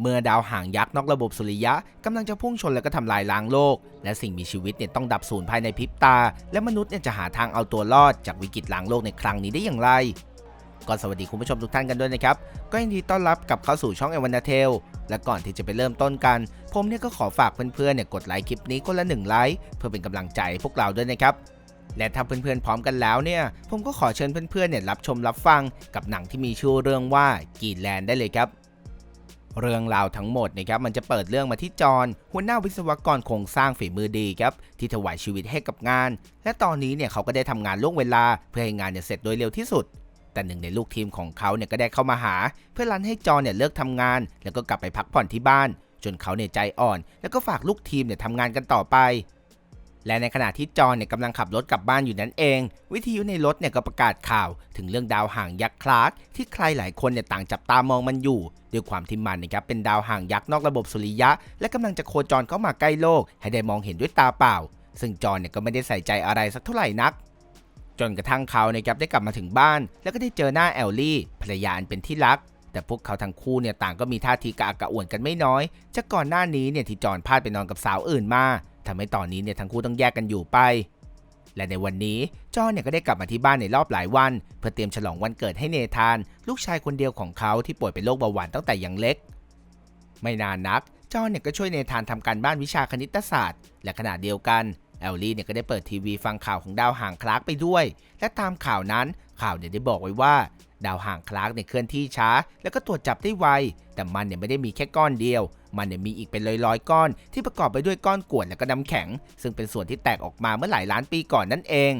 เมื่อดาวหางยักษ์นอกระบบสุริยะกำลังจะพุ่งชนและก็ทำลายล้างโลก และสิ่งมีชีวิตเนี่ยต้องดับสูญภายในพริบตา และมนุษย์เนี่ยจะหาทางเอาตัวรอดจากวิกฤตล้างโลกในครั้งนี้ได้อย่างไรก็สวัสดีคุณผู้ชมทุกท่านกันด้วยนะครับ ก็ยินดีต้อนรับกับเข้าสู่ช่องเอวันาเทล และก่อนที่จะไปเริ่มต้นกัน ผมเนี่ยก็ขอฝากเพื่อนๆเนี่ยกดไลค์คลิปนี้คนละหนึ่งไลค์เพื่อเป็นกำลังใจพวกเราด้วยนะครับ และถ้าเพื่อนๆพร้อมกันแล้วเนี่ย ผมก็ขอเชิญเพื่อนๆเนี่ยรับชมรับฟังกับหนังที่มีชื่อเรื่องว่ากีแลนได้เลยครับ เรื่องราวทั้งหมดนะครับมันจะเปิดเรื่องมาที่จอห์นหัวหน้าวิศวกรโครงสร้างฝีมือดีครับที่ถวายชีวิตให้กับงาน และตอนนี้เนี่ยเขาก็ได้ทำงานล่วงเวลา เพื่อให้งานเนี่ยเสร็จโดยเร็วที่สุด แต่หนึ่งในลูกทีมของเขาเนี่ยก็ได้เข้ามาหา เพื่อรันให้จอนเนี่ยเลิกทำงาน แล้วก็กลับไปพักผ่อนที่บ้าน จนเขาเนี่ยใจอ่อน แล้วก็ฝากลูกทีมเนี่ยทำงานกันต่อไป และในขณะที่จอนเนี่ยกำลังขับรถกลับบ้านอยู่นั่นเอง วิทยุในรถเนี่ยก็ประกาศข่าว ถึงเรื่องดาวห่างยักษ์คลาร์กที่ใครหลายคนเนี่ยต่างจับตามองมันอยู่ ด้วยความที่มันนะครับเป็นดาวห่างยักษ์นอกระบบสุริยะ และกำลังจะโคจรเข้ามาใกล้โลก ให้ได้มองเห็นด้วยตาเปล่า ซึ่งจอนเนี่ยก็ไม่ได้ใส่ใจอะไรสักเท่าไหร่นัก จนกระทั่งเขานะครับได้กลับมาถึงบ้าน แล้วก็ได้เจอหน้าแอลลี่ภรรยาอันเป็นที่รักแต่พวกเขาทั้งคู่เนี่ยต่างก็มีท่าทีกระอักกระอ่วนกันไม่น้อยจากก่อนหน้านี้เนี่ยที่จอนพลาดไปนอนกับสาวอื่นมา ทำให้ตอนนี้เนี่ยทั้งคู่ต้องแยกกันอยู่ไป และในวันนี้จอห์นเนี่ยก็ได้กลับมาที่บ้านในรอบหลายวัน เพื่อเตรียมฉลองวันเกิดให้เนธาน ลูกชายคนเดียวของเขาที่ป่วยเป็นโรคเบาหวานตั้งแต่ยังเล็ก ไม่นานนัก จอห์นเนี่ยก็ช่วยเนธานทำการบ้านวิชาคณิตศาสตร์ และขณะเดียวกันแอลลี่เนี่ยก็ได้เปิดทีวีฟังข่าวของดาวหางคลาร์กไปด้วย และตามข่าวนั้นข่าวเนี่ยได้บอกไว้ว่า ดาวหางคลาร์กเนี่ยเคลื่อนที่ช้า แล้วก็ตรวจจับได้ไว แต่มันเนี่ยไม่ได้มีแค่ก้อนเดียว มันเนี่ยมีอีกเป็นร้อยๆก้อน ที่ประกอบไปด้วยก้อนกวดและก็น้ำแข็ง ซึ่งเป็นส่วนที่แตกออกมาเมื่อหลายล้านปีก่อนนั่นเอง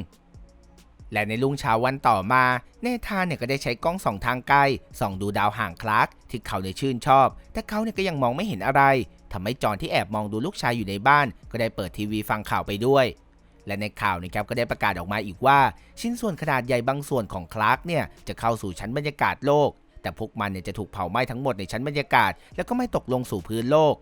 และในรุ่งเช้าวันต่อมา เนธานเนี่ยก็ได้ใช้กล้องส่องทางไกลส่องดูดาวห่างคลาร์กที่เขาเนี่ยชื่นชอบ แต่เขาเนี่ยก็ยังมองไม่เห็นอะไรทำให้จอนที่แอบมองดูลูกชายอยู่ในบ้าน ก็ได้เปิดทีวีฟังข่าวไปด้วยและในข่าวนะครับก็ได้ประกาศออกมาอีกว่า ชิ้นส่วนขนาดใหญ่บางส่วนของคลาร์กเนี่ยจะเข้าสู่ชั้นบรรยากาศโลก แต่พวกมันเนี่ยจะถูกเผาไหม้ทั้งหมดในชั้นบรรยากาศ แล้วก็ไม่ตกลงสู่พื้นโลก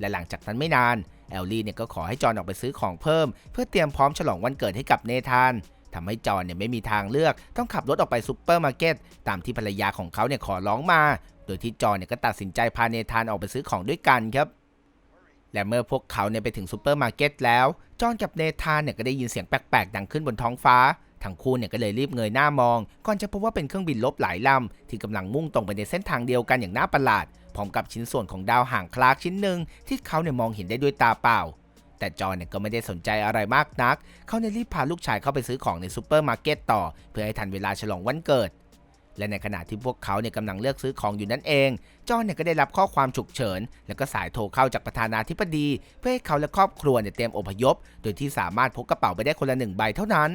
และหลังจากนั้นไม่นานแอลลี่เนี่ยก็ขอให้จอห์นออกไปซื้อของเพิ่ม เพื่อเตรียมพร้อมฉลองวันเกิดให้กับเนธานทำให้จอห์นเนี่ยไม่มีทางเลือก ต้องขับรถออกไปซูเปอร์มาร์เก็ตตามที่ภรรยาของเขาเนี่ยขอร้องมา โดยที่จอห์นเนี่ยก็ตัดสินใจพาเนธานออกไปซื้อของด้วยกันครับและเมื่อพวกเขาเนี่ยไปถึงซูเปอร์มาร์เก็ตแล้ว จอห์นกับเนธานเนี่ยก็ได้ยินเสียงแปลกๆ ดังขึ้นบนท้องฟ้า ทั้งคู่เนี่ยก็เลยรีบเงยหน้ามองก่อนจะพบว่าเป็นเครื่องบินลบหลายลำที่กำลังมุ่งตรงไปในเส้นทางเดียวกันอย่างน่าประหลาดพร้อมกับชิ้นส่วนของดาวห่างคลากชิ้นหนึ่งที่เขาเนี่ยมองเห็นได้ด้วยตาเปล่า แต่จอเนี่ยก็ไม่ได้สนใจอะไรมากนัก เขาเนี่ยรีบพาลูกชายเข้าไปซื้อของในซูเปอร์มาร์เก็ตต่อ เพื่อให้ทันเวลาฉลองวันเกิด และในขณะที่พวกเขาเนี่ยกำลังเลือกซื้อของอยู่นั่นเอง จอนเนี่ยก็ได้รับข้อความฉุกเฉิน แล้วก็สายโทรเข้าจากประธานาธิบดี เพื่อให้เขาและครอบครัวเนี่ยเตรียมอพยพ โดยที่สามารถพกกระเป๋าไปได้คนละหนึ่งใบเท่านั้น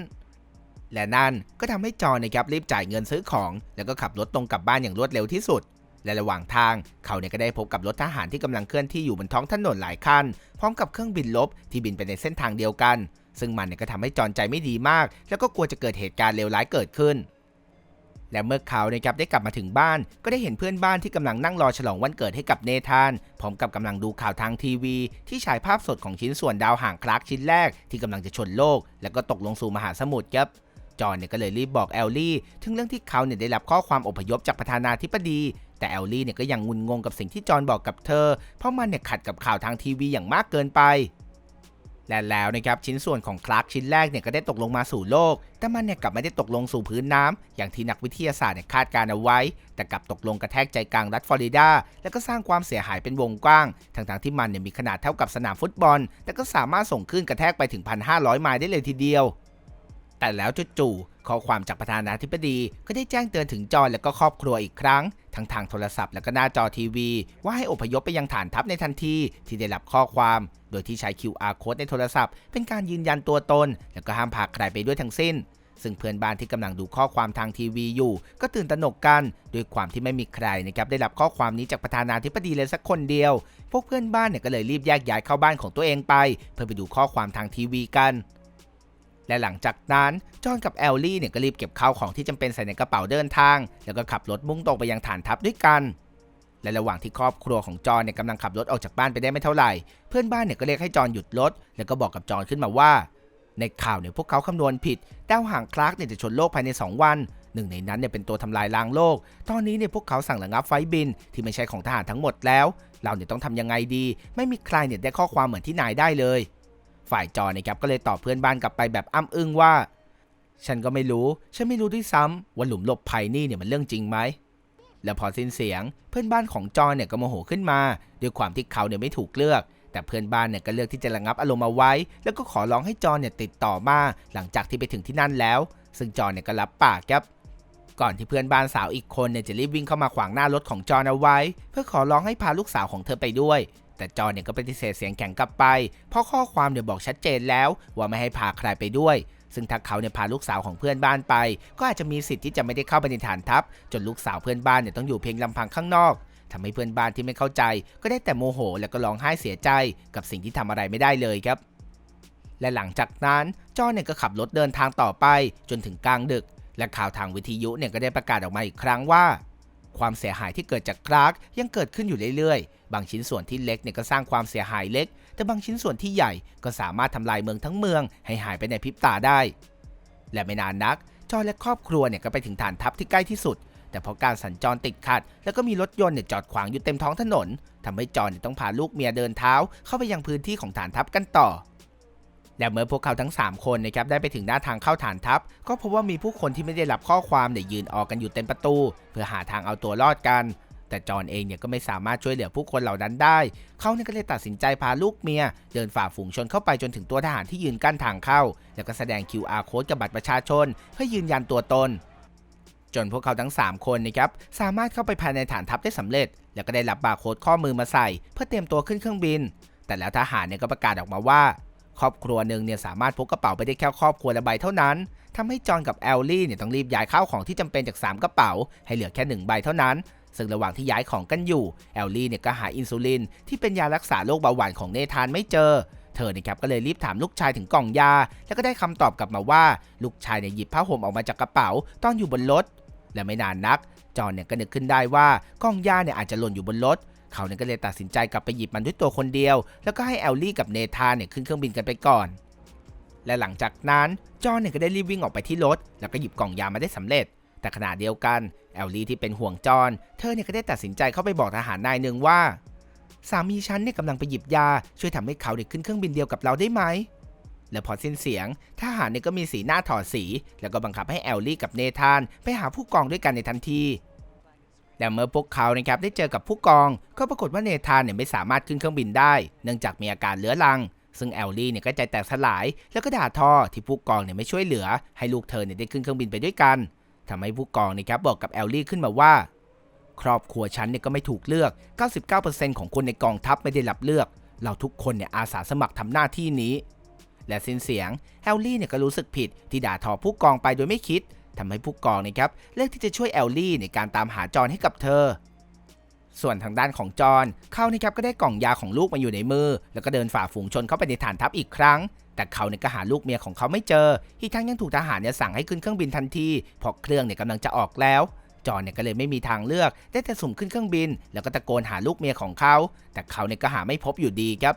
และนั่นก็ทำให้จอนะครับรีบจ่ายเงินซื้อของ แล้วก็ขับรถตรงกลับบ้านอย่างรวดเร็วที่สุด และระหว่างทางเขาเนี่ยก็ได้พบกับรถทหารที่กำลังเคลื่อนที่อยู่บนท้องถนนหลายคัน พร้อมกับเครื่องบินลบที่บินไปในเส้นทางเดียวกัน ซึ่งมันเนี่ยก็ทำให้จอนใจไม่ดีมาก แล้วก็กลัวจะเกิดเหตุการณ์เลวร้ายเกิดขึ้น และเมื่อเขานะครับได้กลับมาถึงบ้าน ก็ได้เห็นเพื่อนบ้านที่กำลังนั่งรอฉลองวันเกิดให้กับเนธาน พร้อมกับกำลังดูข่าวทางทีวี ที่ฉายภาพสดของชิ้นส่วนดาวห่างคลาร์กชิ้นแรกที่กำลังจะชนโลก แล้วก็ตกลงสู่มหาสมุทรครับ จอห์นเนี่ยก็เลยรีบบอกแอลลี่ถึงเรื่องที่เขาเนี่ยได้รับข้อความอพยพจากประธานาธิบดี แต่แอลลี่เนี่ยก็ยังงุนงงกับสิ่งที่จอห์นบอกกับเธอ เพราะมันเนี่ยขัดกับข่าวทางทีวีอย่างมากเกินไปและแล้วนะครับชิ้นส่วนของคลาร์กชิ้นแรกเนี่ยก็ได้ตกลงมาสู่โลก แต่มันเนี่ยกลับไม่ได้ตกลงสู่พื้นน้ำอย่างที่นักวิทยาศาสตร์เนี่ยคาดการเอาไว้ แต่กลับตกลงกระแทกใจกลางรัฐฟลอริดา แล้วก็สร้างความเสียหายเป็นวงกว้าง ทั้งๆที่มันเนี่ยมีขนาดเท่ากับสนามฟุตบอล แต่ก็สามารถส่งคลื่นกระแทกไปถึง 1,500 ไมล์ได้เลยทีเดียว แต่แล้วจู่ๆข้อความจากประธานาธิบดีก็ได้แจ้งเตือนถึงจอนและก็ครอบครัวอีกครั้งทั้งทางโทรศัพท์และก็หน้าจอทีวี ว่าให้อพยพไปยังฐานทัพในทันทีที่ได้รับข้อความ โดยที่ใช้ QR code ในโทรศัพท์ เป็นการยืนยันตัวตน แล้วก็ห้ามพาใครไปด้วยทั้งสิ้น ซึ่งเพื่อนบ้านที่กำลังดูข้อความทางทีวีอยู่ ก็ตื่นตระหนกกันด้วยความที่ไม่มีใครนะครับได้รับข้อความนี้จากประธานาธิบดีเลยสักคนเดียว พวกเพื่อนบ้านเนี่ยก็เลยรีบแยกย้ายเข้าบ้านของตัวเองไป เพื่อไปดูข้อความทางทีวีกัน และหลังจากนั้นจอห์นกับแอลลี่เนี่ยก็รีบเก็บข้าวของที่จำเป็นใส่ในกระเป๋าเดินทาง แล้วก็ขับรถมุ่งตรงไปยังฐานทัพด้วยกัน และระหว่างที่ครอบครัวของจอห์นเนี่ยกำลังขับรถออกจากบ้านไปได้ไม่เท่าไหร่ เพื่อนบ้านเนี่ยก็เรียกให้จอห์นหยุดรถแล้วก็บอกกับจอห์นขึ้นมาว่า ในข่าวเนี่ยพวกเขาคำนวณผิดดาวหางคลาร์กเนี่ยจะชนโลกภายใน 2 วันหนึ่งในนั้นเนี่ยเป็นตัวทำลายล้างโลก ตอนนี้เนี่ยพวกเขาสั่งระงับไฟบินที่ไม่ใช่ของทหารทั้งหมดแล้ว เราเนี่ยต้องทำยังไงดี ไม่มีใครเนี่ยได้ข้อความเหมือนที่นายได้เลย ฝ่ายจอนะครับก็เลยตอบเพื่อนบ้านกลับไปแบบอ้ำอึ้งว่า ฉันก็ไม่รู้ ฉันไม่รู้ด้วยซ้ำว่าหลุมหลบภัยนี่เนี่ยมันเรื่องจริงไหมแล้วพอสิ้นเสียงเพื่อนบ้านของจอเนี่ยก็โมโหขึ้นมา ด้วยความที่เขาเนี่ยไม่ถูกเลือก แต่เพื่อนบ้านเนี่ยก็เลือกที่จะระงับอารมณ์เอาไว้ แล้วก็ขอร้องให้จอเนี่ยติดต่อมาหลังจากที่ไปถึงที่นั่นแล้ว ซึ่งจอเนี่ยก็รับปากครับก่อนที่เพื่อนบ้านสาวอีกคนเนี่ยจะรีบวิ่งเข้ามาขวางหน้ารถของจอนเอาไว้ เพื่อขอร้องให้พาลูกสาวของเธอไปด้วย แต่จอนเนี่ยก็ปฏิเสธเสียงแข็งกลับไป เพราะข้อความเนี่ยบอกชัดเจนแล้ว ว่าไม่ให้พาใครไปด้วย ซึ่งถ้าเขาเนี่ยพาลูกสาวของเพื่อนบ้านไป ก็อาจจะมีสิทธิ์ที่จะไม่ได้เข้าไปในฐานทัพ จนลูกสาวเพื่อนบ้านเนี่ยต้องอยู่เพียงลำพังข้างนอกทำให้เพื่อนบ้านที่ไม่เข้าใจ ก็ได้แต่โมโห แล้วก็ร้องไห้เสียใจกับสิ่งที่ทำอะไรไม่ได้เลยครับ และหลังจากนั้นจอนเนี่ยก็ขับรถเดินทางต่อไปจนถึงกลางดึก และข่าวทางวิทยุเนี่ยก็ได้ประกาศออกมาอีกครั้งว่า ความเสียหายที่เกิดจากคลาร์กยังเกิดขึ้นอยู่เรื่อยๆ บางชิ้นส่วนที่เล็กเนี่ยก็สร้างความเสียหายเล็ก แต่บางชิ้นส่วนที่ใหญ่ก็สามารถทำลายเมืองทั้งเมือง ให้หายไปในพริบตาได้ และไม่นานนัก จอห์และครอบครัวเนี่ยก็ไปถึงฐานทัพที่ใกล้ที่สุด แต่เพราะการสัญจรติดขัด แล้วก็มีรถยนต์เนี่ยจอดขวางอยู่เต็มท้องถนนทำให้จอห์นเนี่ยต้องพาลูกเมียเดินเท้าเข้าไปยังพื้นที่ของฐานทัพกันต่อ และเมื่อพวกเขาทั้ง 3 คนนะครับได้ไปถึงหน้าทางเข้าฐานทัพ ก็พบว่ามีผู้คนที่ไม่ได้รับข้อความเนี่ยยืนออกกันอยู่เต็มประตู เพื่อหาทางเอาตัวรอดกัน แต่จอห์นเองเนี่ยก็ไม่สามารถช่วยเหลือผู้คนเหล่านั้นได้ เขาเนี่ยก็เลยตัดสินใจพาลูกเมีย เดินฝ่าฝูงชนเข้าไปจนถึงตัวทหารที่ยืนกั้นทางเข้า แล้วก็แสดง QR code กับบัตรประชาชน เพื่อยืนยันตัวตนจนพวกเขาทั้ง 3 คนนะครับสามารถเข้าไปภายในฐานทัพได้สำเร็จ แล้วก็ได้รับบาร์โค้ดข้อมือมาใส่ เพื่อเตรียมตัวขึ้นเครื่องบิน แต่แล้วทหารเนี่ยก็ประกาศออกมาว่า ครอบครัวหนึ่งเนี่ยสามารถพกกระเป๋าไปได้แค่ครอบครัวละใบเท่านั้นทำให้จอห์นกับแอลลี่เนี่ยต้องรีบย้ายข้าวของที่จำเป็นจาก 3 กระเป๋า ให้เหลือแค่1ใบเท่านั้น ซึ่งระหว่างที่ย้ายของกันอยู่แอลลี่เนี่ยก็หาอินซูลิน ที่เป็นยารักษาโรคเบาหวานของเนธานไม่เจอ เธอเนี่ยครับก็เลยรีบถามลูกชายถึงกล่องยา แล้วก็ได้คำตอบกลับมาว่าลูกชายเนี่ยหยิบผ้าห่มออกมาจากกระเป๋าตอนอยู่บนรถและไม่นานนักจอห์นเนี่ยก็นึกขึ้นได้ว่ากล่องยาเนี่ยอาจจะหล่นอยู่บนรถ เขาเนี่ยก็เลยตัดสินใจกลับไปหยิบมันด้วยตัวคนเดียว แล้วก็ให้แอลลี่กับเนธานเนี่ยขึ้นเครื่องบินกันไปก่อน และหลังจากนั้นจอห์นเนี่ยก็ได้รีบวิ่งออกไปที่รถ แล้วก็หยิบกล่องยามาได้สำเร็จ แต่ขณะเดียวกันแอลลี่ที่เป็นห่วงจอห์นเธอเนี่ยก็ได้ตัดสินใจเข้าไปบอกทหารนายหนึ่งว่า สามีฉันเนี่ยกำลังไปหยิบยา ช่วยทำให้เขาเนี่ยขึ้นเครื่องบินเดียวกับเราได้ไหมและพอสิ้นเสียง ทหารเนี่ยก็มีสีหน้าถอดสี แล้วก็บังคับให้แอลลี่กับเนธาน ไปหาผู้กองด้วยกันในทันที แต่เมื่อพวกเขานะครับได้เจอกับผู้กอง ก็ปรากฏว่าเนธานเนี่ยไม่สามารถขึ้นเครื่องบินได้ เนื่องจากมีอาการเรื้อรัง ซึ่งแอลลี่เนี่ยก็ใจแตกสลาย แล้วก็ด่าทอที่ผู้กองเนี่ยไม่ช่วยเหลือ ให้ลูกเธอเนี่ยได้ขึ้นเครื่องบินไปด้วยกันทำให้ผู้กองนะครับบอกกับแอลลี่ขึ้นมาว่า ครอบครัวฉันเนี่ยก็ไม่ถูกเลือก 99%ของคนในกองทัพไม่ได้รับเลือก เราทุกคนเนี่ยอาสาสมัครทำหน้าที่นี้ และสิ้นเสียงแอลลี่เนี่ยก็รู้สึกผิดที่ด่าทอผู้กองไปโดยไม่คิด ทำให้ผู้กองนะครับเลือกที่จะช่วยแอลลี่ในการตามหาจอห์นให้กับเธอ ส่วนทางด้านของจอห์นเขานะครับก็ได้กล่องยาของลูกมาอยู่ในมือ แล้วก็เดินฝ่าฝูงชนเข้าไปในฐานทัพอีกครั้ง แต่เขาเนี่ยก็หาลูกเมียของเขาไม่เจอ อีกทั้งยังถูกทหารเนี่ยสั่งให้ขึ้นเครื่องบินทันทีเพราะเครื่องเนี่ยกำลังจะออกแล้วจอห์นเนี่ยก็เลยไม่มีทางเลือก ได้แต่สุ่มขึ้นเครื่องบิน แล้วก็ตะโกนหาลูกเมียของเขา แต่เขาเนี่ยก็หาไม่พบอยู่ดีครับ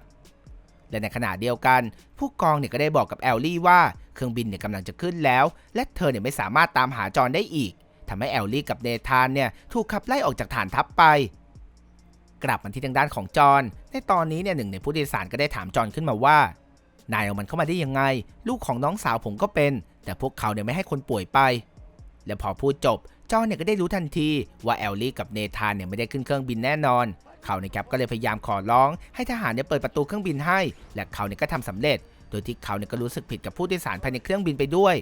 และในขณะเดียวกัน ผู้กองเนี่ยก็ได้บอกกับแอลลี่ว่าเครื่องบินเนี่ยกำลังจะขึ้นแล้ว และเธอเนี่ยไม่สามารถตามหาจอห์นได้อีกทำให้แอลลี่กับเนธานเนี่ยถูกขับไล่ออกจากฐานทัพไป กลับมาที่ทางด้านของจอห์นในตอนนี้เนี่ยหนึ่งในผู้โดยสารก็ได้ถามจอห์นขึ้นมาว่านายเอามันเข้ามาได้ยังไง ลูกของน้องสาวผมก็เป็น แต่พวกเขาเนี่ยไม่ให้คนป่วยไป และพอพูดจบจอห์นเนี่ยก็ได้รู้ทันทีว่าแอลลี่กับเนธานเนี่ยไม่ได้ขึ้นเครื่องบินแน่นอน เขานะครับก็เลยพยายามขอร้องให้ทหารเนี่ยเปิดประตูเครื่องบินให้ และเขาเนี่ยก็ทำสำเร็จ โดยที่เขาเนี่ยก็รู้สึกผิดกับผู้โดยสารภายในเครื่องบินไปด้วย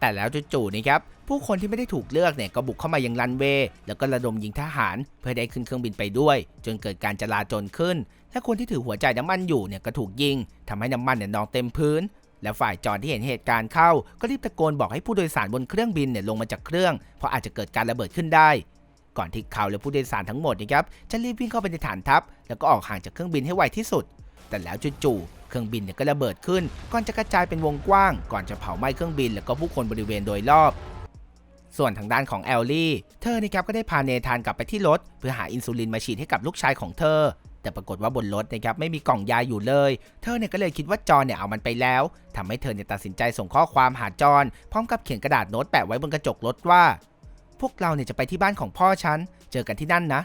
แต่แล้วจู่ๆนะครับผู้คนที่ไม่ได้ถูกเลือกเนี่ยก็บุกเข้ามายังรันเวย์แล้วก็ระดมยิงทหาร เพื่อได้ขึ้นเครื่องบินไปด้วย จนเกิดการจลาจลขึ้นและคนที่ถือหัวใจน้ำมันอยู่เนี่ยก็ถูกยิงทำให้น้ำมันเนี่ยนองเต็มพื้นและฝ่ายจอนที่เห็นเหตุการณ์เข้า ก็รีบตะโกนบอกให้ผู้โดยสารบนเครื่องบินเนี่ยลงมาจากเครื่อง เพราะอาจจะเกิดการระเบิดขึ้นได้ ก่อนที่เขาและผู้โดยสารทั้งหมดนะครับจะรีบวิ่งเข้าไปในฐานทัพ แล้วก็ออกห่างจากเครื่องบินให้ไวที่สุด แต่แล้วจู่ๆเครื่องบินเนี่ยก็ระเบิดขึ้น ก่อนจะกระจายเป็นวงกว้าง ก่อนจะเผาไหม้เครื่องบิน แล้วก็ผู้คนบริเวณโดยรอบ ส่วนทางด้านของแอลลี่ เธอนะครับก็ได้พาเนธานกลับไปที่รถ เพื่อหาอินซูลินมาฉีดให้กับลูกชายของเธอแต่ปรากฏว่าบนรถนะครับไม่มีกล่องยาอยู่เลย เธอเนี่ยก็เลยคิดว่าจอนเนี่ยเอามันไปแล้วทำให้เธอเนี่ยตัดสินใจส่งข้อความหาจอนพร้อมกับเขียนกระดาษโน้ตแปะไว้บนกระจกรถว่า พวกเราเนี่ยจะไปที่บ้านของพ่อฉัน เจอกันที่นั่นนะ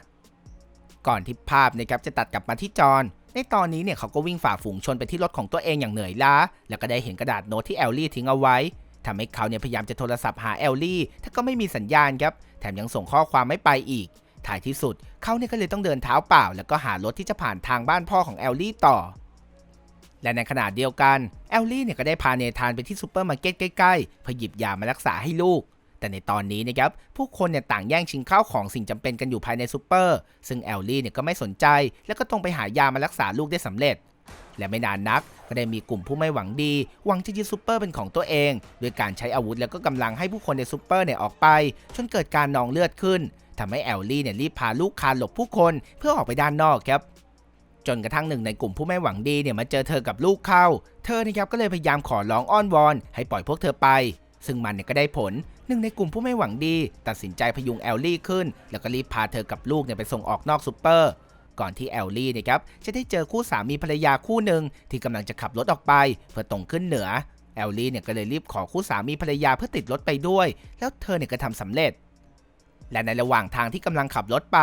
ก่อนที่ภาพนะครับจะตัดกลับมาที่จอนในตอนนี้เนี่ยเขาก็วิ่งฝ่าฝูงชนไปที่รถของตัวเองอย่างเหนื่อยล้า แล้วก็ได้เห็นกระดาษโน้ตที่แอลลี่ทิ้งเอาไว้ทำให้เขาเนี่ยพยายามจะโทรศัพท์หาแอลลี่แต่ก็ไม่มีสัญญาณครับ แถมยังส่งข้อความไม่ไปอีก ท้ายที่สุดเขาเนี่ยก็เลยต้องเดินเท้าเปล่า แล้วก็หารถที่จะผ่านทางบ้านพ่อของแอลลี่ต่อ และในขณะเดียวกันแอลลี่เนี่ยก็ได้พาเนธานไปที่ซูเปอร์มาร์เก็ตใกล้ๆเพื่อหยิบยามารักษาให้ลูก แต่ในตอนนี้นะครับผู้คนเนี่ยต่างแย่งชิงข้าวของสิ่งจำเป็นกันอยู่ภายในซูเปอร์ ซึ่งแอลลี่เนี่ยก็ไม่สนใจ แล้วก็ตรงไปหายามารักษาลูกได้สำเร็จ และไม่นานนักก็ได้มีกลุ่มผู้ไม่หวังดี หวังจะยึดซูเปอร์เป็นของตัวเอง โดยการใช้อาวุธแล้วก็กำลังให้ผู้คนในซูเปอร์เนี่ยออกไป จนเกิดการนองเลือดขึ้นทำให้แอลลี่เนี่ยรีบพาลูกคานหลบผู้คนเพื่อออกไปด้านนอกครับจนกระทั่งหนึ่งในกลุ่มผู้ไม่หวังดีเนี่ยมาเจอเธอกับลูกเข้า เธอนะครับก็เลยพยายามขอร้องอ้อนวอน ให้ปล่อยพวกเธอไป ซึ่งมันเนี่ยก็ได้ผลหนึ่งในกลุ่มผู้ไม่หวังดี ตัดสินใจพยุงแอลลี่ขึ้น แล้วก็รีบพาเธอกับลูกเนี่ยไปส่งออกนอกซูเปอร์ก่อนที่แอลลี่นะครับจะได้เจอคู่สามีภรรยาคู่หนึ่งที่กำลังจะขับรถออกไป เพื่อตรงขึ้นเหนือแอลลี่เนี่ยก็เลยรีบขอคู่สามีภรรยาเพื่อติดรถไปด้วย แล้วเธอเนี่ยก็ทำสำเร็จ และในระหว่างทางที่กำลังขับรถไป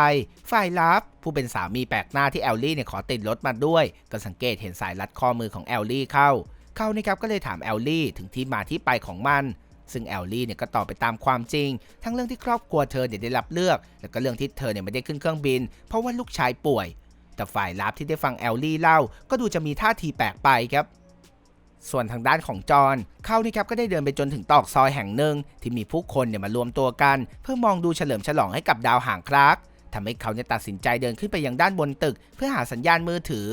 ฝ่ายลับ ผู้เป็นสามีแปลกหน้าที่แอลลี่เนี่ยขอติดรถมาด้วย ก็สังเกตเห็นสายรัดข้อมือของแอลลี่เข้า เขานะครับก็เลยถามแอลลี่ถึงที่มาที่ไปของมัน ซึ่งแอลลี่เนี่ยก็ตอบไปตามความจริง ทั้งเรื่องที่ครอบครัวเธอเนี่ยได้รับเลือก แล้วก็เรื่องที่เธอเนี่ยไม่ได้ขึ้นเครื่องบิน เพราะว่าลูกชายป่วย แต่ฝ่ายลับที่ได้ฟังแอลลี่เล่า ก็ดูจะมีท่าทีแปลกไปครับ ส่วนทางด้านของจอห์นเขานี่ครับก็ได้เดินไปจนถึงตอกซอยแห่งหนึ่ง ที่มีผู้คนเนี่ยมารวมตัวกัน เพื่อมองดูเฉลิมฉลองให้กับดาวหางคลากทำให้เขาเนี่ยตัดสินใจเดินขึ้นไปยังด้านบนตึก เพื่อหาสัญญาณมือถือ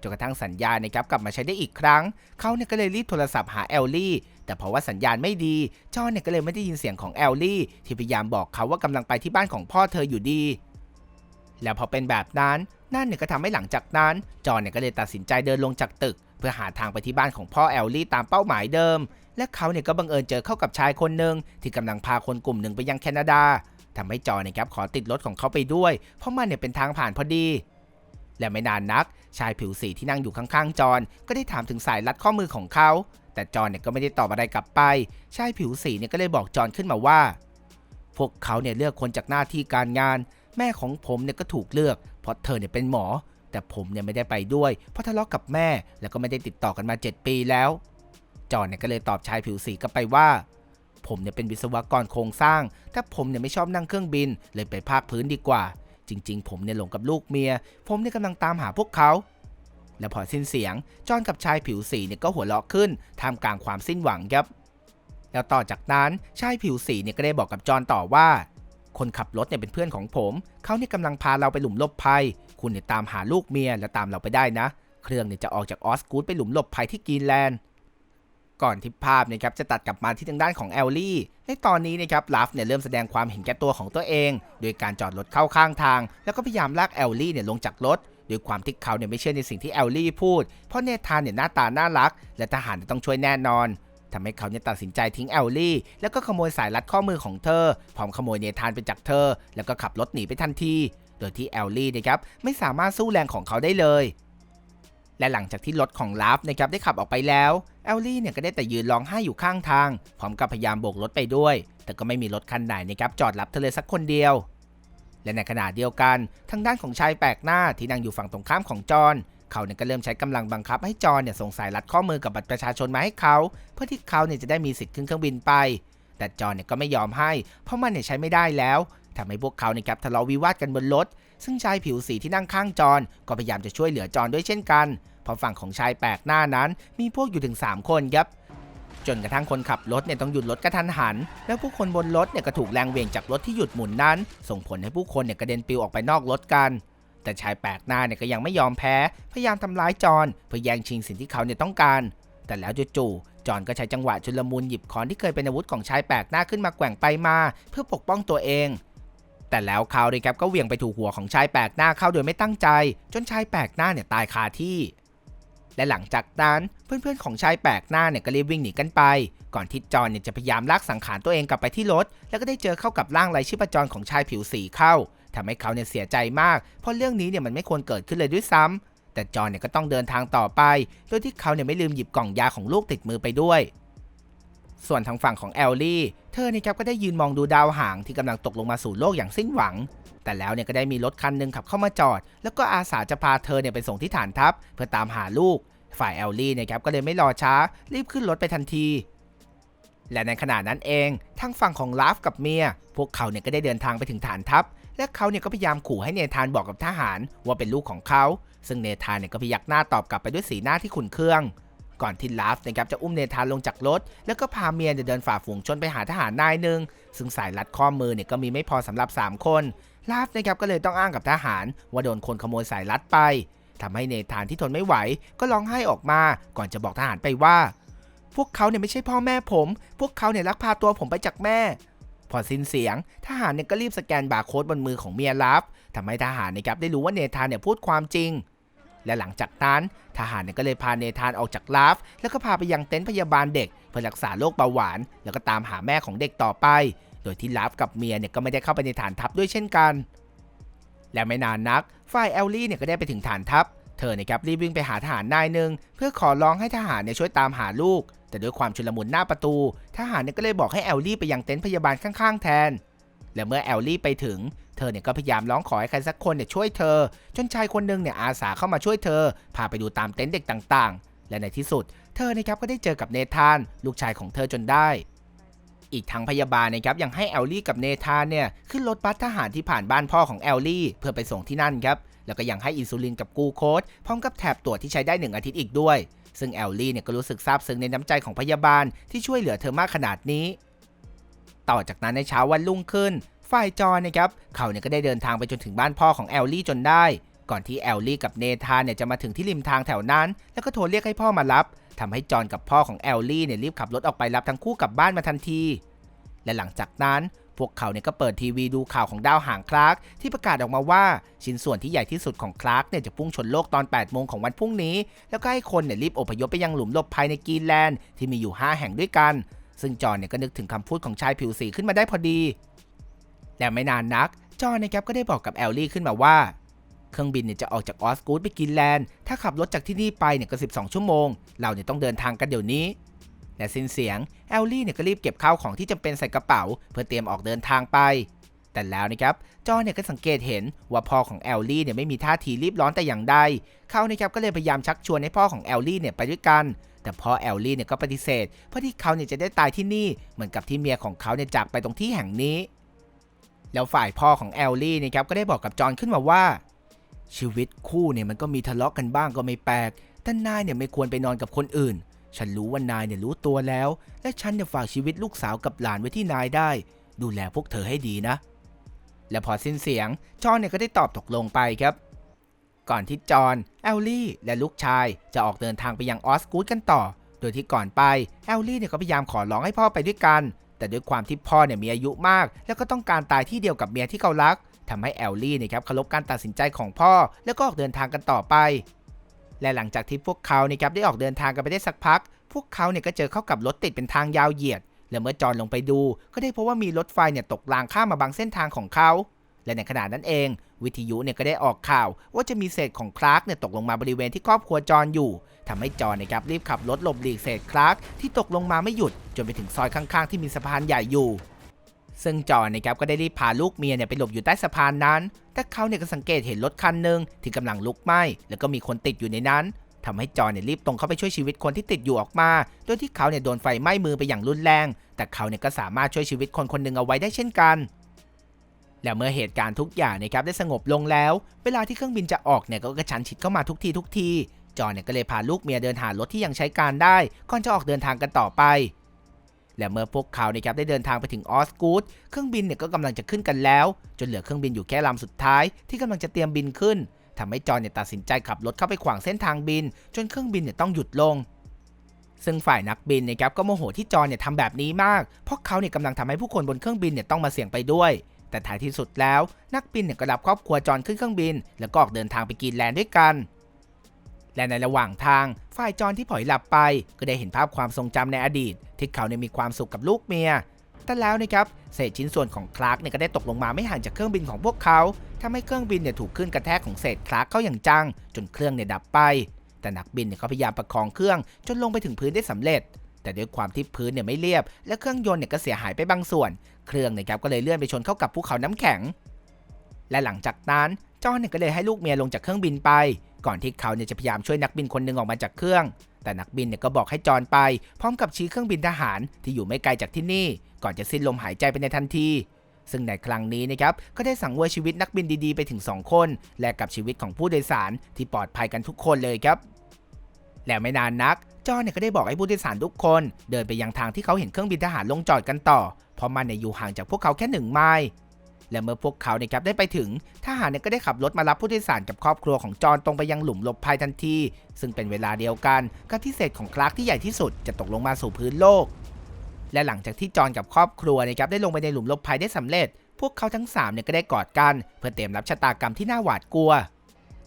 จนกระทั่งสัญญาณนะครับกลับมาใช้ได้อีกครั้ง เขาเนี่ยก็เลยรีบโทรศัพท์หาแอลลี่ แต่เพราะว่าสัญญาณไม่ดี จอห์นเนี่ยก็เลยไม่ได้ยินเสียงของแอลลี่ ที่พยายามบอกเขาว่ากำลังไปที่บ้านของพ่อเธออยู่ดี แล้วพอเป็นแบบนั้นนั่นเนี่ยก็ทำให้หลังจากนั้น จอห์นเนี่ยก็เลยตัดสินใจเดินลงจากตึก เพื่อหาทางไปที่บ้านของพ่อแอลลี่ตามเป้าหมายเดิม และเขาเนี่ยก็บังเอิญเจอเข้ากับชายคนหนึ่งที่กำลังพาคนกลุ่มหนึ่งไปยังแคนาดาทำให้จอห์นเนะครับขอติดรถของเขาไปด้วย เพราะมันเนี่ยเป็นทางผ่านพอดีและไม่นานนัก ชายผิวสีที่นั่งอยู่ข้างๆจอห์นก็ได้ถามถึงสายรัดข้อมือของเขา แต่จอนเนี่ยก็ไม่ได้ตอบอะไรกลับไป ชายผิวสีเนี่ยก็เลยบอกจอนขึ้นมาว่า พวกเขาเนี่ยเลือกคนจากหน้าที่การงาน แม่ของผมเนี่ยก็ถูกเลือก เพราะเธอเนี่ยเป็นหมอ แต่ผมเนี่ยไม่ได้ไปด้วย เพราะทะเลาะกับแม่ แล้วก็ไม่ได้ติดต่อกันมา 7 ปีแล้ว จอนเนี่ยก็เลยตอบชายผิวสีกลับไปว่า ผมเนี่ยเป็นวิศวกรโครงสร้างถ้าผมเนี่ยไม่ชอบนั่งเครื่องบิน เลยไปภาคพื้นดีกว่า จริง ๆ ผมเนี่ยหลงกับลูกเมีย ผมเนี่ยกำลังตามหาพวกเขา และพอสิ้นเสียง จอนกับชายผิวสีเนี่ยก็หัวเราะขึ้นท่ามกลางความสิ้นหวังครับ แล้วต่อจากนั้นชายผิวสีเนี่ยก็ได้บอกกับจอนต่อว่า คนขับรถเนี่ยเป็นเพื่อนของผม เขาเนี่ยกำลังพาเราไปหลุมหลบภัย คุณเนี่ยตามหาลูกเมียและตามเราไปได้นะ เครื่องเนี่ยจะออกจากออสกูดไปหลุมหลบภัยที่กรีนแลนด์ก่อนที่ภาพนะครับจะตัดกลับมาที่ทางด้านของแอลลี่ ในตอนนี้นะครับลัฟเนี่ยเริ่มแสดงความเห็นแก่ตัวของตัวเอง โดยการจอดรถเข้าข้างทาง แล้วก็พยายามลากแอลลี่เนี่ยลงจากรถ โดยความที่เขาเนี่ยไม่เชื่อในสิ่งที่แอลลี่พูด เพราะเนธานเนี่ยหน้าตาน่ารัก และทหารต้องช่วยแน่นอนทำให้เขาเนี่ยตัดสินใจทิ้งแอลลี่ แล้วก็ขโมยสายรัดข้อมือของเธอ พร้อมขโมยเนธานไปจากเธอ แล้วก็ขับรถหนีไปทันที โดยที่แอลลี่นะครับไม่สามารถสู้แรงของเขาได้เลย และหลังจากที่รถของลาฟนะครับได้ขับออกไปแล้ว แอลลี่เนี่ยก็ได้แต่ยืนร้องไห้อยู่ข้างทาง พร้อมกับพยายามโบกรถไปด้วย แต่ก็ไม่มีรถคันไหนนะครับจอดรับเธอเลยสักคนเดียว และในขณะเดียวกันทางด้านของชายแปลกหน้าที่นั่งอยู่ฝั่งตรงข้ามของจอนเขาเนี่ยก็เริ่มใช้กำลังบังคับให้จอนเนี่ยส่งสายรัดข้อมือกับบัตรประชาชนมาให้เขา เพื่อที่เขาเนี่ยจะได้มีสิทธิ์ขึ้นเครื่องบินไป แต่จอนเนี่ยก็ไม่ยอมให้ เพราะมันเนี่ยใช้ไม่ได้แล้วทำให้พวกเขาเนี่ยครับทะเลาะวิวาทกันบนรถ ซึ่งชายผิวสีที่นั่งข้างจอนก็พยายามจะช่วยเหลือจอนด้วยเช่นกัน เพราะฝั่งของชายแปลกหน้านั้นมีพวกอยู่ถึง 3 คนครับ จนกระทั่งคนขับรถเนี่ยต้องหยุดรถกระทันหัน แล้วผู้คนบนรถเนี่ยก็ถูกแรงเหวี่ยงจากรถที่หยุดหมุนนั้น ส่งผลให้ผู้คนเนี่ยกระเด็นปลิวออกไปนอกรถกัน แต่ชายแปลกหน้าเนี่ยก็ยังไม่ยอมแพ้ พยายามทำร้ายจอนเพื่อแย่งชิงสิ่งที่เขาเนี่ยต้องการ แต่แล้วจู่ๆจอนก็ใช้จังหวะชุลมุนหยิบค้อนที่เคยเป็นอาวุธของชายแปลกหน้าขึ้นมาแกว่งไปมา เพื่อปกป้องตัวเองแต่แล้วเขาเลยครับก็เหวี่ยงไปถูกหัวของชายแปลกหน้าเข้าโดยไม่ตั้งใจ จนชายแปลกหน้าเนี่ยตายคาที่ และหลังจากนั้นเพื่อนๆของชายแปลกหน้าเนี่ยก็รีบวิ่งหนีกันไป ก่อนที่จอนเนี่ยจะพยายามลากสังขารตัวเองกลับไปที่รถ แล้วก็ได้เจอเข้ากับร่างไร้ชีพจรของชายผิวสีเข้าทำให้เขาเนี่ยเสียใจมาก เพราะเรื่องนี้เนี่ยมันไม่ควรเกิดขึ้นเลยด้วยซ้ำแต่จอนเนี่ยก็ต้องเดินทางต่อไป โดยที่เขาเนี่ยไม่ลืมหยิบกล่องยาของลูกติดมือไปด้วย ส่วนทางฝั่งของแอลลี่ เธอเนี่ยครับก็ได้ยืนมองดูดาวหางที่กำลังตกลงมาสู่โลกอย่างสิ้นหวัง แต่แล้วเนี่ยก็ได้มีรถคันหนึ่งขับเข้ามาจอด แล้วก็อาสาจะพาเธอเนี่ยไปส่งที่ฐานทัพ เพื่อตามหาลูก ฝ่ายแอลลี่เนี่ยครับก็เลยไม่รอช้า รีบขึ้นรถไปทันที และในขณะนั้นเองทางฝั่งของลาฟกับเมีย พวกเขาเนี่ยก็ได้เดินทางไปถึงฐานทัพ และเขาเนี่ยก็พยายามขู่ให้เนธานบอกกับทหารว่าเป็นลูกของเขา ซึ่งเนธานเนี่ยก็พยักหน้าตอบกลับไปด้วยสีหน้าที่ขุนเคือง ก่อนที่ลาฟนะครับจะอุ้มเนธานลงจากรถ แล้วก็พาเมียเนี่ยเดินฝ่าฝูงชนไปหาทหารนายหนึ่งซึ่งสายรัดข้อมือเนี่ยก็มีไม่พอสำหรับ 3 คนลาฟนะครับก็เลยต้องอ้างกับทหาร ว่าโดนคนขโมยสายรัดไปทำให้เนธานที่ทนไม่ไหว ก็ร้องไห้ออกมา ก่อนจะบอกทหารไปว่า พวกเขาเนี่ยไม่ใช่พ่อแม่ผม พวกเขาเนี่ยลักพาตัวผมไปจากแม่ พอสิ้นเสียง ทหารเนี่ยก็รีบสแกนบาร์โค้ดบนมือของเมียลาฟทำให้ทหารนะครับได้รู้ว่าเนธานเนี่ยพูดความจริง และหลังจากนั้นทหารก็เลยพาเนธานออกจากลาฟ แล้วก็พาไปยังเต็นท์พยาบาลเด็กเพื่อรักษาโรคเบาหวาน แล้วก็ตามหาแม่ของเด็กต่อไป โดยที่ลาฟกับเมียเนี่ยก็ไม่ได้เข้าไปในฐานทัพด้วยเช่นกัน และไม่นานนักฝ่ายแอลลี่เนี่ยก็ได้ไปถึงฐานทัพ เธอเนี่ยครับรีบวิ่งไปหาทหารนายหนึ่งเพื่อขอร้องให้ทหารเนี่ยช่วยตามหาลูก แต่ด้วยความชุลมุนหน้าประตู ทหารเนี่ยก็เลยบอกให้แอลลี่ไปยังเต็นท์พยาบาลข้างๆแทนและเมื่อแอลลี่ไปถึง เธอเนี่ยก็พยายามร้องขอให้ใครสักคนเนี่ยช่วยเธอ จนชายคนหนึ่งเนี่ยอาสาเข้ามาช่วยเธอ พาไปดูตามเต็นท์เด็กต่างๆ และในที่สุด เธอนะครับก็ได้เจอกับเนธาน ลูกชายของเธอจนได้อีกทั้งพยาบาลนะครับยังให้แอลลี่กับเนธานเนี่ยขึ้นรถบัสทหารที่ผ่านบ้านพ่อของแอลลี่เพื่อไปส่งที่นั่นครับ แล้วก็ยังให้อินซูลินกับกูโคสพร้อมกับแถบตรวจที่ใช้ได้หนึ่งอาทิตย์อีกด้วย ซึ่งแอลลี่เนี่ยก็รู้สึกซาบซึ้งในน้ำใจของพยาบาลที่ช่วยเหลือเธอมากขนาดนี้ ต่อจากนั้นในเช้าวันรุ่งขึ้น ฝ่ายจอนะครับเขาเนี่ยก็ได้เดินทางไปจนถึงบ้านพ่อของแอลลี่จนได้ ก่อนที่แอลลี่กับเนธานเนี่ยจะมาถึงที่ริมทางแถวนั้น แล้วก็โทรเรียกให้พ่อมารับทำให้จอห์นกับพ่อของแอลลี่เนี่ยรีบขับรถออกไปรับทั้งคู่กลับบ้านมาทันที และหลังจากนั้นพวกเขาเนี่ยก็เปิดทีวีดูข่าวของดาวหางคลาร์กที่ประกาศออกมาว่าชิ้นส่วนที่ใหญ่ที่สุดของคลาร์กเนี่ยจะพุ่งชนโลกตอน 8 โมงของวันพรุ่งนี้ แล้วก็ให้คนเนี่ยรีบอพยพไปยังหลุมหลบภัยในกรีนแลนด์ที่มีอยู่ 5 แห่งด้วยกัน ซึ่งจอนเนี่ยก็นึกถึงคำพูดของชายผิวสีขึ้นมาได้พอดี และไม่นานนัก จอห์นนะครับก็ได้บอกกับแอลลี่ขึ้นมาว่า เครื่องบินเนี่ยจะออกจากออสกูดไปกรีนแลนด์ ถ้าขับรถจากที่นี่ไปเนี่ยก็12 ชั่วโมง เราเนี่ยต้องเดินทางกันเดี๋ยวนี้และสิ้นเสียงแอลลี่เนี่ยก็รีบเก็บข้าวของที่จำเป็นใส่กระเป๋า เพื่อเตรียมออกเดินทางไป แต่แล้วนะครับจอห์นเนี่ยก็สังเกตเห็นว่าพ่อของแอลลี่เนี่ยไม่มีท่าทีรีบร้อนแต่อย่างใดเขานะครับก็เลยพยายามชักชวนให้พ่อของแอลลี่เนี่ยไปด้วยกัน แต่พ่อแอลลี่เนี่ยก็ปฏิเสธเพื่อที่เขาเนี่ยจะได้ตายที่นี่เหมือนกับที่เมียของเขาเนี่ยจากไปตรงที่แห่งนี้ แล้วฝ่ายพ่อของแอลลี่นะครับก็ได้บอกกับจอห์นขึ้นมาว่า ชีวิตคู่เนี่ยมันก็มีทะเลาะกันบ้างก็ไม่แปลกแต่นายเนี่ยไม่ควรไปนอนกับคนอื่น ฉันรู้ว่านายเนี่ยรู้ตัวแล้ว และฉันเนี่ยฝากชีวิตลูกสาวกับหลานไว้ที่นายได้ ดูแลพวกเธอให้ดีนะ และพอสิ้นเสียงจอห์นเนี่ยก็ได้ตอบตกลงไปครับ ก่อนที่จอห์นแอลลี่ และลูกชายจะออกเดินทางไปยังออสกูดกันต่อ โดยที่ก่อนไปแอลลี่เนี่ยก็พยายามขอร้องให้พ่อไปด้วยกัน แต่ด้วยความที่พ่อเนี่ยมีอายุมาก แล้วก็ต้องการตายที่เดียวกับเมียที่เขารักทำให้แอลลี่เนี่ยครับเคารพการตัดสินใจของพ่อ แล้วก็ออกเดินทางกันต่อไป และหลังจากที่พวกเขาเนี่ยครับได้ออกเดินทางกันไปได้สักพัก พวกเขาเนี่ยก็เจอเข้ากับรถติดเป็นทางยาวเหยียด และเมื่อจอนลงไปดู ก็ได้พบว่ามีรถไฟเนี่ยตกรางข้ามมาบางเส้นทางของเขา และในขณะนั้นเอง วิทยุเนี่ยก็ได้ออกข่าว ว่าจะมีเศษของคลาร์กเนี่ยตกลงมาบริเวณที่ครอบครัวจอนอยู่ ทำให้จอนะครับรีบขับรถหลบหลีกเศษคลาร์กที่ตกลงมาไม่หยุดจนไปถึงซอยข้างๆ ที่มีสะพานใหญ่อยู่ ซึ่งจอนะครับก็ได้รีบพาลูกเมียเนี่ยไปหลบอยู่ใต้สะพานนั้น แต่เขาเนี่ยก็สังเกตเห็นรถคันหนึ่งที่กำลังลุกไหม้แล้วก็มีคนติดอยู่ในนั้นทำให้จอเนี่ยรีบตรงเข้าไปช่วยชีวิตคนที่ติดอยู่ออกมา โดยที่เขาเนี่ยโดนไฟไหม้มือไปอย่างรุนแรง แต่เขาเนี่ยก็สามารถช่วยชีวิตคนคนหนึ่งเอาไว้ได้เช่นกันและเมื่อเหตุการณ์ทุกอย่างนะครับได้สงบลงแล้ว เวลาที่เครื่องบินจะออกเนี่ยก็กระชันชิดเข้ามาทุกทีทุกที จอนเนี่ยก็เลยพาลูกเมียเดินหารถที่ยังใช้การได้ก่อนจะออกเดินทางกันต่อไป และเมื่อพวกเขาเนะครับได้เดินทางไปถึงออสกูดเครื่องบินเนี่ยก็กำลังจะขึ้นกันแล้ว จนเหลือเครื่องบินอยู่แค่ลำสุดท้าย ที่กำลังจะเตรียมบินขึ้นทำให้จอนเนี่ยตัดสินใจขับรถเข้าไปขวางเส้นทางบิน จนเครื่องบินเนี่ยต้องหยุดลงซึ่งฝ่ายนักบินนะครับก็โมโหที่จอนเนี่ยทำแบบนี้มาก เพราะเขาเนี่ยกำลังทำให้ผู้คนบนเครื่องบินเนี่ยต้องมาเสี่ยงไปด้วย แต่ท้ายที่สุดแล้ว นักบินเนี่ยก็รับครอบครัวจอนขึ้นเครื่องบิน แล้วก็ออกเดินทางไปกรีนแลนด์ด้วยกัน และในระหว่างทาง ฝ่ายจอห์นที่ผลอยหลับไป ก็ได้เห็นภาพความทรงจำในอดีต ที่เขาเนี่ยมีความสุขกับลูกเมียแต่แล้วนะครับเศษชิ้นส่วนของคลาร์กเนี่ยก็ได้ตกลงมาไม่ห่างจากเครื่องบินของพวกเขาทำให้เครื่องบินเนี่ยถูกขึ้นกระแทกของเศษคลาร์กเข้าอย่างจัง จนเครื่องเนี่ยดับไป แต่นักบินเนี่ยเขาพยายามประคองเครื่องจนลงไปถึงพื้นได้สำเร็จ แต่ด้วยความที่พื้นเนี่ยไม่เรียบ และเครื่องยนต์เนี่ยก็เสียหายไปบางส่วน เครื่องนะครับก็เลยเลื่อนไปชนเข้ากับภูเขาน้ำแข็ง และหลังจากนั้น จอห์นเนี่ยก็เลยให้ลูกเมียลงจากเครื่องบินไป ก่อนที่เขาเนี่ยจะพยายามช่วยนักบินคนหนึ่งออกมาจากเครื่อง แต่นักบินเนี่ยก็บอกให้จอห์นไป พร้อมกับชี้เครื่องบินทหารที่อยู่ไม่ไกลจากที่นี่ ก่อนจะสิ้นลมหายใจไปในทันที ซึ่งในครั้งนี้นะครับก็ได้สังเวยชีวิตนักบินดีๆไปถึง 2 คน แลกกับชีวิตของผู้โดยสารที่ปลอดภัยกันทุกคนเลยครับแล้วไม่นานนัก จอห์นเนี่ยก็ได้บอกให้ผู้โดยสารทุกคน เดินไปยังทางที่เขาเห็นเครื่องบินทหารลงจอดกันต่อ เพราะมันเนี่ยอยู่ห่างจากพวกเขาแค่หนึ่งไมล์ และเมื่อพวกเขาเนี่ยครับได้ไปถึงทหารเนี่ยก็ได้ขับรถมารับผู้โดยสารกับครอบครัวของจอห์นตรงไปยังหลุมหลบภัยทันที ซึ่งเป็นเวลาเดียวกันกับที่เศษของคลาร์กที่ใหญ่ที่สุดจะตกลงมาสู่พื้นโลก และหลังจากที่จอห์นกับครอบครัวนะครับได้ลงไปในหลุมหลบภัยได้สำเร็จ พวกเขาทั้งสามเนี่ยก็ได้กอดกัน เพื่อเตรียมรับชะตากรรมที่น่าหวาดกลัว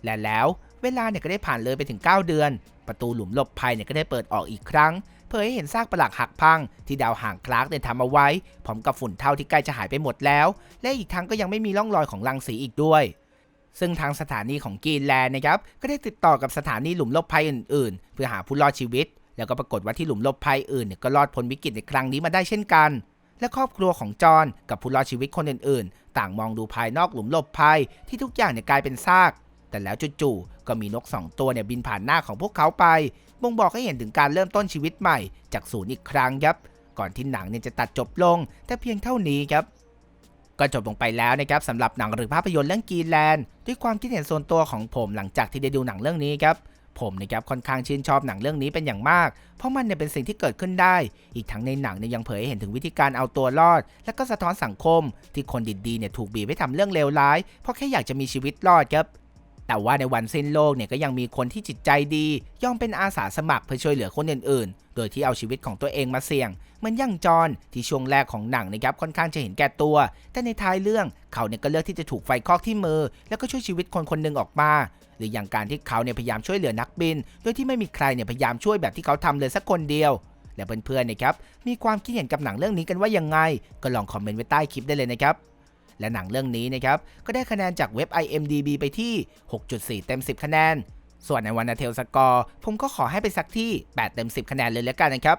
และแล้วเวลาเนี่ยก็ได้ผ่านเลยไปถึง 9 เดือน ประตูหลุมหลบภัยเนี่ยก็ได้เปิดออกอีกครั้ง เผยให้เห็นซากปลักหักพัง ที่ดาวหางคลาร์กเนี่ยทำเอาไว้พร้อมกับฝุ่นเท่าที่ใกล้จะหายไปหมดแล้ว และอีกทั้งก็ยังไม่มีร่องรอยของรังสีอีกด้วยซึ่งทางสถานีของกรีนแลนด์นะครับ ก็ได้ติดต่อกับสถานีหลุมลบภัยอื่นๆ เพื่อหาผู้รอดชีวิต แล้วก็ปรากฏว่าที่หลุมลบภัยอื่นเนี่ยก็รอดพ้นวิกฤตในครั้งนี้มาได้เช่นกัน และครอบครัวของจอห์นกับผู้รอดชีวิตคนอื่นๆ ต่างมองดูภายนอกหลุมลบภัยที่ทุกอย่างเนี่ยกลายเป็นซาก แต่แล้วจู่ๆก็มีนกสองตัวเนี่ยบินผ่านหน้าของพวกเขาไป บ่งบอกให้เห็นถึงการเริ่มต้นชีวิตใหม่ จากศูนย์อีกครั้งครับ ก่อนที่หนังเนี่ยจะตัดจบลง แต่เพียงเท่านี้ครับก็จบลงไปแล้วนะครับสำหรับหนังหรือภาพยนตร์เรื่องกีแลนด์ด้วยความคิดเห็นส่วนตัวของผมหลังจากที่ได้ดูหนังเรื่องนี้ครับผมนะครับค่อนข้างชื่นชอบหนังเรื่องนี้เป็นอย่างมาก เพราะมันเนี่ยเป็นสิ่งที่เกิดขึ้นได้ อีกทั้งในหนังเนี่ยยังเผยให้เห็นถึงวิธีการเอาตัวรอด และก็สะท้อนสังคม ที่คนดีๆเนี่ยถูกบีบให้ทำเรื่องเลวร้าย เพราะแค่อยากจะมีชีวิตรอดครับ แต่ว่าในวันสิ้นโลกเนี่ยก็ยังมีคนที่จิตใจดียอมเป็นอาสาสมัครเพื่อช่วยเหลือคนอื่นๆ โดยที่เอาชีวิตของตัวเองมาเสี่ยง เหมือนย่างจอนที่ช่วงแรกของหนังนะครับค่อนข้างจะเห็นแก่ตัว แต่ในท้ายเรื่องเขาเนี่ยก็เลือกที่จะถูกไฟคอกที่มือ แล้วก็ช่วยชีวิตคนคนหนึ่งออกมา หรืออย่างการที่เขาเนี่ยพยายามช่วยเหลือนักบิน โดยที่ไม่มีใครเนี่ยพยายามช่วยแบบที่เขาทำเลยสักคนเดียวและเพื่อนๆนะครับ มีความคิดเห็นกับหนังเรื่องนี้กันว่ายังไง ก็ลองคอมเมนต์ไว้ใต้คลิปได้เลยนะครับ และหนังเรื่องนี้นะครับ ก็ได้คะแนนจากเว็บ IMDB ไปที่ 6.4 เต็ม 10 คะแนน ส่วนในวันนาเทลสกอร์ผมก็ขอให้ไปสักที่ 8 เต็ม 10 คะแนนเลยแล้วกันนะครับ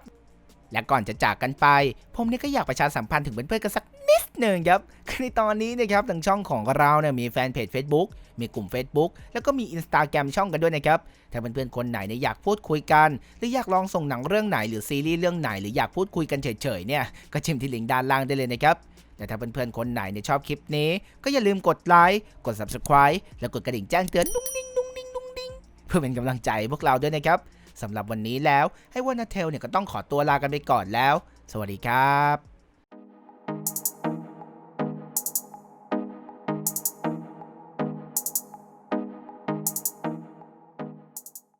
และก่อนจะจากกันไป ผมนี่ก็อยากประชาสัมพันธ์ถึงเพื่อนๆกันสักนิดหนึ่งครับคือในตอนนี้นะครับทางช่องของเราเนี่ยมีแฟนเพจ Facebook มีกลุ่ม Facebook แล้วก็มี Instagram ช่องกันด้วยนะครับ ถ้าเพื่อนๆคนไหนเนี่ยอยากพูดคุยกัน หรืออยากลองส่งหนังเรื่องไหนหรือซีรีส์เรื่องไหนหรืออยากพูดคุยกันเฉยๆเนี่ยก็ชิมที่ลิงก์ด้านล่างได้เลยนะครับ แต่ถ้าเพื่อนๆคนไหนเนี่ยชอบคลิปนี้ ก็อย่าลืมกดไลค์กด subscribe แล้วกดกระดิ่งแจ้งเตือนนุ้งดิ้งนุ้งดิ้งนุ้งดิ้งเพื่อเป็นกำลังใจพวกเราด้วยนะครับสำหรับวันนี้แล้วให้วันนาเทลเนี่ยก็ต้องขอตัวลากันไปก่อนแล้ว สวัสดีครับ